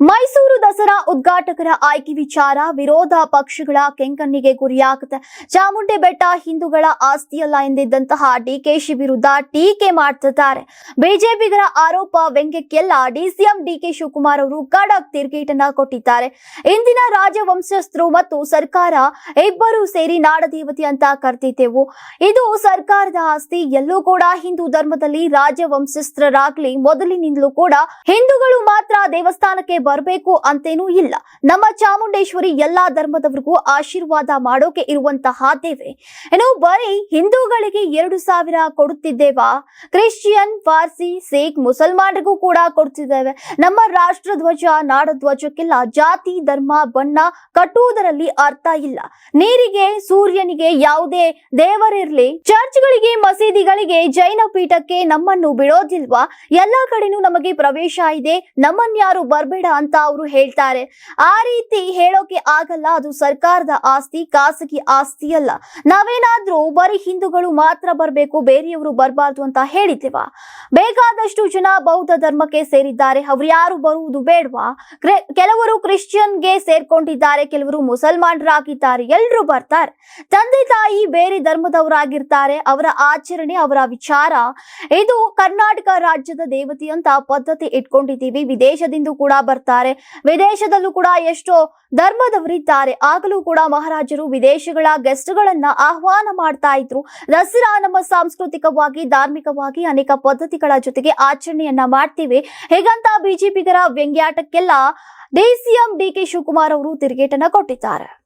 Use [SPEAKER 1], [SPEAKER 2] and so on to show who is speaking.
[SPEAKER 1] ಮೈಸೂರು ದಸರಾ ಉದ್ಘಾಟಕರ ಆಯ್ಕೆ ವಿಚಾರ, ವಿರೋಧ ಪಕ್ಷಗಳ ಕೆಂಕಣ್ಣಿಗೆ ಗುರಿಯಾಗುತ್ತೆ. ಚಾಮುಂಡಿ ಬೆಟ್ಟ ಹಿಂದೂಗಳ ಆಸ್ತಿಯಲ್ಲ ಎಂದಿದ್ದಂತಹ ಡಿಕೆಶಿ ವಿರುದ್ಧ ಟೀಕೆ ಮಾಡುತ್ತಿದ್ದಾರೆ ಬಿಜೆಪಿಗರ ಆರೋಪ ವ್ಯಂಗ್ಯಕ್ಕೆಲ್ಲ ಡಿಸಿಎಂ ಡಿಕೆ ಶಿವಕುಮಾರ್ ಅವರು ಖಡಕ್ ತಿರುಗೇಟನ್ನ ಕೊಟ್ಟಿದ್ದಾರೆ. ಇಂದಿನ ರಾಜವಂಶಸ್ಥರು ಮತ್ತು ಸರ್ಕಾರ ಇಬ್ಬರು ಸೇರಿ ನಾಡದೇವತೆ ಅಂತ ಕರೆದಿದ್ದೆವು. ಇದು ಸರ್ಕಾರದ ಆಸ್ತಿ, ಎಲ್ಲೂ ಕೂಡ ಹಿಂದೂ ಧರ್ಮದಲ್ಲಿ ರಾಜವಂಶಸ್ಥರಾಗ್ಲಿ ಮೊದಲಿನಿಂದಲೂ ಕೂಡ ಹಿಂದೂಗಳು ಮಾತ್ರ ದೇವಸ್ಥಾನಕ್ಕೆ ಬರಬೇಕು ಅಂತೇನೂ ಇಲ್ಲ. ನಮ್ಮ ಚಾಮುಂಡೇಶ್ವರಿ ಎಲ್ಲಾ ಧರ್ಮದವರಿಗೂ ಆಶೀರ್ವಾದ ಮಾಡೋಕೆ ಇರುವಂತಹ ದೇವೆ ಏನು ಬರೀ ಹಿಂದೂಗಳಿಗೆ ಎರಡು ಸಾವಿರ ಕೊಡುತ್ತಿದ್ದೇವಾ? ಕ್ರಿಶ್ಚಿಯನ್, ಪಾರ್ಸಿ, ಸಿಖ್, ಮುಸಲ್ಮಾನರಿಗೂ ಕೂಡ ಕೊಡ್ತಿದ್ದೇವೆ. ನಮ್ಮ ರಾಷ್ಟ್ರ ಧ್ವಜ ನಾಡ ಜಾತಿ, ಧರ್ಮ, ಬಣ್ಣ ಕಟ್ಟುವುದರಲ್ಲಿ ಅರ್ಥ ಇಲ್ಲ. ನೀರಿಗೆ, ಸೂರ್ಯನಿಗೆ ಯಾವುದೇ ದೇವರಿರ್ಲಿ, ಚರ್ಚ್ಗಳಿಗೆ, ಮಸೀದಿಗಳಿಗೆ ಜೈನ ಪೀಠಕ್ಕೆ ನಮ್ಮನ್ನು ಬಿಡೋದಿಲ್ವಾ? ಎಲ್ಲಾ ಕಡೆನೂ ನಮಗೆ ಪ್ರವೇಶ ಇದೆ. ನಮ್ಮನ್ಯಾರು ಬರ್ಬೇಡ ಅಂತ ಅವರು ಹೇಳ್ತಾರೆ. ಆ ರೀತಿ ಹೇಳೋಕೆ ಆಗಲ್ಲ, ಅದು ಸರ್ಕಾರದ ಆಸ್ತಿ, ಖಾಸಗಿ ಆಸ್ತಿ ಅಲ್ಲ. ನಾವೇನಾದ್ರೂ ಬರೀ ಹಿಂದೂಗಳು ಮಾತ್ರ ಬರಬೇಕು, ಬೇರೆಯವರು ಬರಬಾರ್ದು ಅಂತ ಹೇಳಿದ್ದೇವಾ ಬೇಕಾದಷ್ಟು ಜನ ಬೌದ್ಧ ಧರ್ಮಕ್ಕೆ ಸೇರಿದ್ದಾರೆ. ಅವ್ರು ಯಾರು ಬರುವುದು ಬೇಡವಾ? ಕೆಲವರು ಕ್ರಿಶ್ಚಿಯನ್ಗೆ ಸೇರ್ಕೊಂಡಿದ್ದಾರೆ, ಕೆಲವರು ಮುಸಲ್ಮಾನರಾಗಿದ್ದಾರೆ ಎಲ್ಲರೂ ಬರ್ತಾರೆ. ತಂದೆ ತಾಯಿ ಬೇರೆ ಧರ್ಮದವರಾಗಿರ್ತಾರೆ, ಅವರ ಆಚರಣೆ, ಅವರ ವಿಚಾರ. ಇದು ಕರ್ನಾಟಕ ರಾಜ್ಯದ ದೇವತೆ ಅಂತ ಪದ್ಧತಿ ಇಟ್ಕೊಂಡಿದ್ದೀವಿ. ವಿದೇಶದಿಂದ ಕೂಡ ಬರ್ತಾರೆ ವಿದೇಶದಲ್ಲೂ ಕೂಡ ಎಷ್ಟೋ ಧರ್ಮದವರಿದ್ದಾರೆ ಆಗಲೂ ಕೂಡ ಮಹಾರಾಜರು ವಿದೇಶಗಳ ಗೆಸ್ಟ್ಗಳನ್ನ ಆಹ್ವಾನ ಮಾಡ್ತಾ ಇದ್ರು. ದಸರಾ ನಮ್ಮ ಸಾಂಸ್ಕೃತಿಕವಾಗಿ, ಧಾರ್ಮಿಕವಾಗಿ ಅನೇಕ ಪದ್ಧತಿಗಳ ಜೊತೆಗೆ ಆಚರಣೆಯನ್ನ ಮಾಡ್ತೀವಿ. ಹೇಗಂತ ಬಿಜೆಪಿಗರ ವ್ಯಂಗ್ಯಾಟಕ್ಕೆಲ್ಲ ಡಿಸಿಎಂ ಡಿಕೆ ಶಿವಕುಮಾರ್ ಅವರು ತಿರುಗೇಟನ್ನ ಕೊಟ್ಟಿದ್ದಾರೆ.